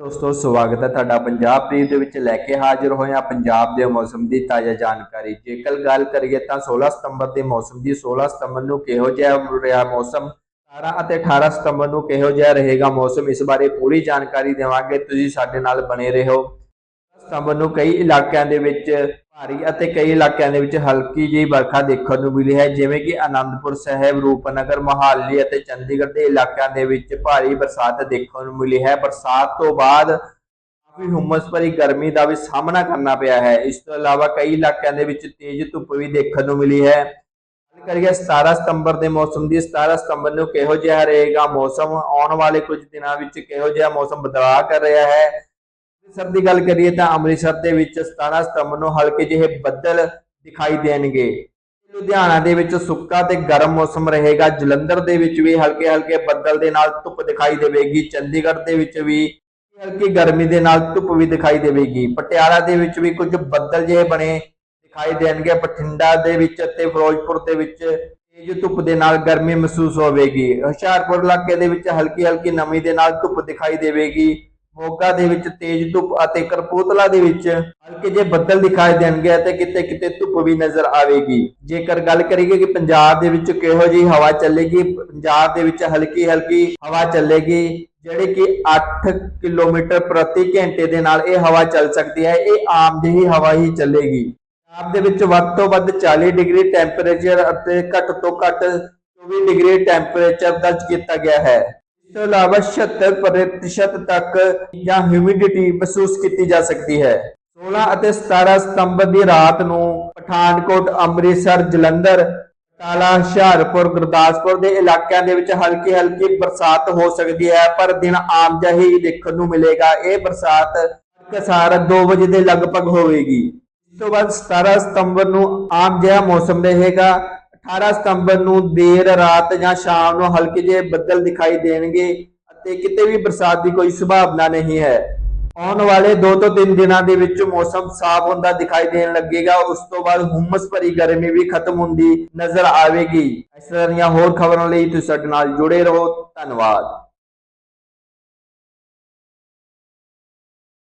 ਦੋਸਤੋ, ਸਵਾਗਤ ਹੈ ਤੁਹਾਡਾ ਪੰਜਾਬ ਪ੍ਰੀਤ ਦੇ ਵਿੱਚ ਲੈ ਕੇ ਹਾਜ਼ਰ ਹੋਏ ਹਾਂ ਪੰਜਾਬ ਦੇ ਮੌਸਮ ਦੀ ਤਾਜ਼ਾ ਜਾਣਕਾਰੀ। ਜੇਕਰ ਗੱਲ ਕਰੀਏ ਤਾਂ 16 ਸਤੰਬਰ ਦੇ ਮੌਸਮ ਦੀ 16 ਸਤੰਬਰ ਨੂੰ ਕਿਹੋ ਜਿਹਾ ਰਿਹਾ ਮੌਸਮ 17 ਅਤੇ 18 ਸਤੰਬਰ ਨੂੰ ਕਿਹੋ ਜਿਹਾ ਰਹੇਗਾ ਮੌਸਮ, ਇਸ ਬਾਰੇ ਪੂਰੀ ਜਾਣਕਾਰੀ ਦੇਵਾਂਗੇ। ਤੁਸੀਂ ਸਾਡੇ ਨਾਲ ਬਣੇ ਰਹੋ। ਸਤੰਬਰ ਨੂੰ ਕਈ ਇਲਾਕਿਆਂ ਦੇ ਵਿੱਚ ਭਾਰੀ ਅਤੇ ਕਈ ਇਲਾਕਿਆਂ ਦੇ ਵਿੱਚ ਹਲਕੀ ਜਿਹੀ ਵਰਖਾ ਦੇਖਣ ਨੂੰ ਮਿਲੀ ਹੈ, ਜਿਵੇਂ ਕਿ ਆਨੰਦਪੁਰ ਸਾਹਿਬ, ਰੂਪਨਗਰ, ਮੋਹਾਲੀ ਅਤੇ ਚੰਡੀਗੜ੍ਹ ਦੇ ਇਲਾਕਿਆਂ ਦੇ ਵਿੱਚ ਭਾਰੀ ਬਰਸਾਤ ਦੇਖਣ ਨੂੰ ਮਿਲੀ ਹੈ। ਬਰਸਾਤ ਤੋਂ ਬਾਅਦ ਕਾਫੀ ਹੁਮਸ ਭਰੀ ਗਰਮੀ ਦਾ ਵੀ ਸਾਹਮਣਾ ਕਰਨਾ ਪਿਆ ਹੈ। ਇਸ ਤੋਂ ਇਲਾਵਾ ਕਈ ਇਲਾਕਿਆਂ ਦੇ ਵਿੱਚ ਤੇਜ਼ ਧੁੱਪ ਵੀ ਦੇਖਣ ਨੂੰ ਮਿਲੀ ਹੈ। ਗੱਲ ਕਰੀਏ 17 ਸਤੰਬਰ ਦੇ ਮੌਸਮ ਦੀ 17 ਸਤੰਬਰ ਨੂੰ ਕਿਹੋ ਜਿਹਾ ਰਹੇਗਾ ਮੌਸਮ? ਆਉਣ ਵਾਲੇ ਕੁਝ ਦਿਨਾਂ ਵਿੱਚ ਕਿਹੋ ਜਿਹਾ ਮੌਸਮ ਬਦਲਾਅ ਕਰ ਰਿਹਾ ਹੈ? ਅੰਮ੍ਰਿਤਸਰ ਦੀ ਗੱਲ ਕਰੀਏ ਤਾਂ ਅੰਮ੍ਰਿਤਸਰ ਦੇ ਵਿੱਚ 17 ਸਤੰਬਰ ਨੂੰ ਹਲਕੇ ਜਿਹੇ ਬੱਦਲ ਦਿਖਾਈ ਦੇਣਗੇ। ਲੁਧਿਆਣਾ ਦੇ ਵਿੱਚ ਸੁੱਕਾ ਤੇ ਗਰਮ ਮੌਸਮ ਰਹੇਗਾ। ਜਲੰਧਰ ਦੇ ਵਿੱਚ ਵੀ ਹਲਕੇ ਹਲਕੇ ਬੱਦਲ ਦੇ ਨਾਲ ਧੁੱਪ ਦਿਖਾਈ ਦੇਵੇਗੀ। ਚੰਡੀਗੜ੍ਹ ਦੇ ਵਿੱਚ ਵੀ ਹਲਕੀ ਗਰਮੀ ਦੇ ਨਾਲ ਧੁੱਪ ਵੀ ਦਿਖਾਈ ਦੇਵੇਗੀ। ਪਟਿਆਲਾ ਦੇ ਵਿੱਚ ਵੀ ਕੁਝ ਬੱਦਲ ਜਿਹੇ ਬਣੇ ਦਿਖਾਈ ਦੇਣਗੇ। ਬਠਿੰਡਾ ਦੇ ਵਿੱਚ ਅਤੇ ਫਿਰੋਜ਼ਪੁਰ ਦੇ ਵਿੱਚ ਤੇਜ਼ ਧੁੱਪ ਦੇ ਨਾਲ ਗਰਮੀ ਮਹਿਸੂਸ ਹੋਵੇਗੀ। ਹੁਸ਼ਿਆਰਪੁਰ ਇਲਾਕੇ ਦੇ ਵਿੱਚ ਹਲਕੀ ਹਲਕੀ ਨਮੀ ਦੇ ਨਾਲ ਧੁੱਪ ਦਿਖਾਈ ਦੇਵੇਗੀ। ਮੋਗਾ ਦੇ ਵਿੱਚ, ਤੇਜ਼ ਧੁੱਪ ਅਤੇ ਕਰਪੂਤਲਾ ਦੇ ਵਿੱਚ ਹਲਕੇ ਜਿਹੇ ਬੱਦਲ ਦਿਖਾਈ ਦੇਣਗੇ ਅਤੇ ਕਿਤੇ ਕਿਤੇ ਧੁੱਪ ਵੀ ਨਜ਼ਰ ਆਵੇਗੀ। ਜੇਕਰ ਗੱਲ ਕਰੀਏ ਕਿ ਪੰਜਾਬ ਦੇ ਵਿੱਚ ਕਿਹੋ ਜਿਹੀ ਹਵਾ ਚੱਲੇਗੀ, ਪੰਜਾਬ ਦੇ ਵਿੱਚ ਹਲਕੀ ਹਲਕੀ ਹਵਾ ਚੱਲੇਗੀ, ਜਿਹੜੀ ਕਿ 8 ਕਿਲੋਮੀਟਰ ਪ੍ਰਤੀ ਘੰਟੇ ਦੇ ਨਾਲ ਇਹ ਹਵਾ ਚੱਲ ਸਕਦੀ ਹੈ, ਇਹ ਆਮ ਜਿਹੀ ਹਵਾ ਹੀ ਚੱਲੇਗੀ। ਪੰਜਾਬ ਦੇ ਵਿੱਚ ਵੱਧ ਤੋਂ ਵੱਧ 40 ਡਿਗਰੀ ਟੈਂਪਰੇਚਰ ਅਤੇ ਘੱਟ ਤੋਂ ਘੱਟ 24 ਡਿਗਰੀ ਟੈਂਪਰੇਚਰ ਦਰਜ ਕੀਤਾ ਗਿਆ ਹੈ। ਇਸ ਤੋਂ ਇਲਾਵਾ 76% ਤੱਕ ਜਾਂ ਹਿਊਮਿਡਿਟੀ ਮਹਿਸੂਸ ਕੀਤੀ ਜਾ ਸਕਦੀ ਹੈ। 16 ਅਤੇ 17 ਸਤੰਬਰ ਦੀ ਰਾਤ ਨੂੰ ਪਠਾਨਕੋਟ, ਅੰਮ੍ਰਿਤਸਰ, ਜਲੰਧਰ ਬਟਾਲਾ ਹੁਸ਼ਿਆਰਪੁਰ, ਗੁਰਦਾਸਪੁਰ ਦੇ ਇਲਾਕਿਆਂ ਦੇ ਵਿੱਚ ਹਲਕੀ ਹਲਕੀ ਬਰਸਾਤ ਹੋ ਸਕਦੀ ਹੈ, ਪਰ ਦਿਨ ਆਮ ਜਿਹਾ ਦੇਖਣ ਨੂੰ ਮਿਲੇਗਾ। ਇਹ ਬਰਸਾਤ ਕਸਾਰ 2 ਵਜੇ ਦੇ ਲਗਭਗ ਹੋਵੇਗੀ। ਇਸ ਤੋਂ ਬਾਅਦ 17 ਸਤੰਬਰ ਨੂੰ ਆਮ ਜਿਹਾ ਮੌਸਮ ਰਹੇਗਾ। 18 ਸਤੰਬਰ ਨੂੰ ਦੇਰ ਰਾਤ ਜਾਂ ਸ਼ਾਮ ਨੂੰ ਹਲਕੇ ਜਿਹੇ ਬੱਦਲ ਦਿਖਾਈ ਦੇਣਗੇ ਅਤੇ ਕਿਤੇ ਵੀ ਬਰਸਾਤ ਦੀ ਕੋਈ ਸੰਭਾਵਨਾ ਨਹੀਂ ਹੈ। ਆਉਣ ਵਾਲੇ 2 ਤੋਂ 3 ਦਿਨਾਂ ਦੇ ਵਿੱਚ ਮੌਸਮ ਸਾਫ਼ ਹੁੰਦਾ ਦਿਖਾਈ ਦੇਣ ਲੱਗੇਗਾ। ਉਸ ਤੋਂ ਬਾਅਦ ਹੁਮਸ ਭਰੀ ਗਰਮੀ ਵੀ ਖਤਮ ਹੁੰਦੀ ਨਜ਼ਰ ਆਵੇਗੀ। ਇਸ ਤਰ੍ਹਾਂ ਦੀਆਂ ਹੋਰ ਖਬਰਾਂ ਲਈ ਤੁਸੀਂ ਸਾਡੇ ਨਾਲ ਜੁੜੇ ਰਹੋ। ਧੰਨਵਾਦ।